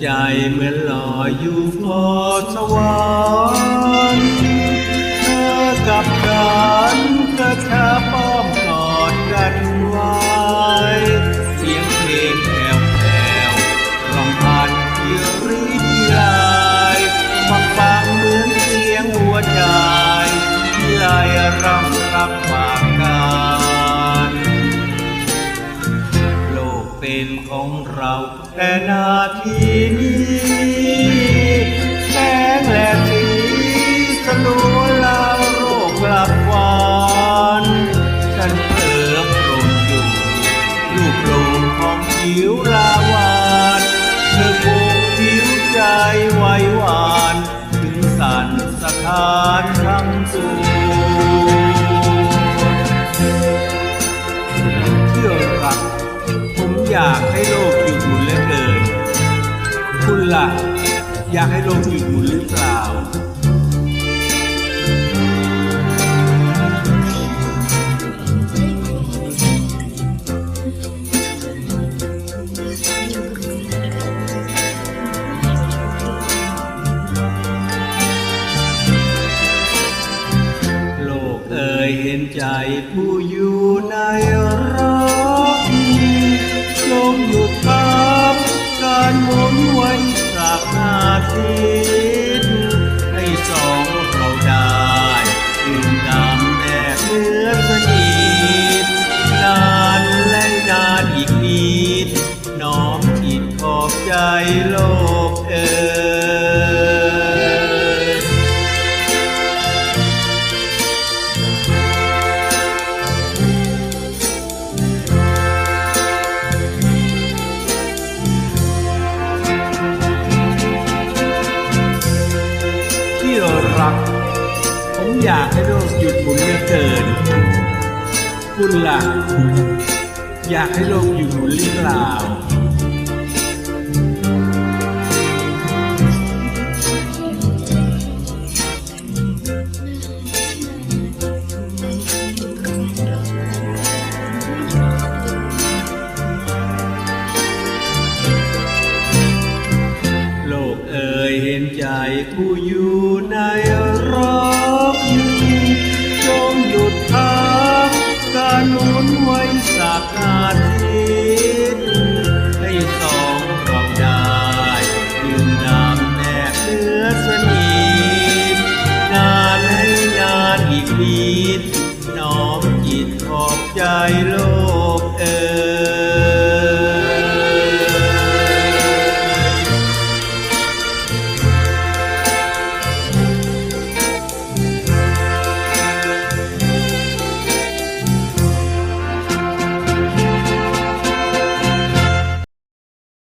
ใจเหมือนลอยอยู่ฟอสวรร ของเราแต่นาทีนี้แสงและสีสลัวลาวโรคกลับวานฉันเผลอปรนอยู่รูปโลงของผิวลาวานเธอคงผิวใจไหวหวาน ถึงสันสถานทั้งสูเอยากให้โลกหยุดหมุนเหลือเกิน คุณล่ะ อยากให้โลกหยุดหมุนหรือเปล่าโลกเอ่ยเห็นใจผู้อยู่ในรัก ลงหยุดพักการหมุนวนสักนาทีให้สองเราได้ดื่มดำแนบเนื้อสนิทนานและนานอีกนิดน้อมจิตขอบใจโลก อยากให้โลกหยุดหมุนเหลือเกิน คุณล่ะ อยากให้โลกหยุดหมุนหรือเปล่าโลกเอ่ยเห็นใจผู้อยู่ใน Shiloh.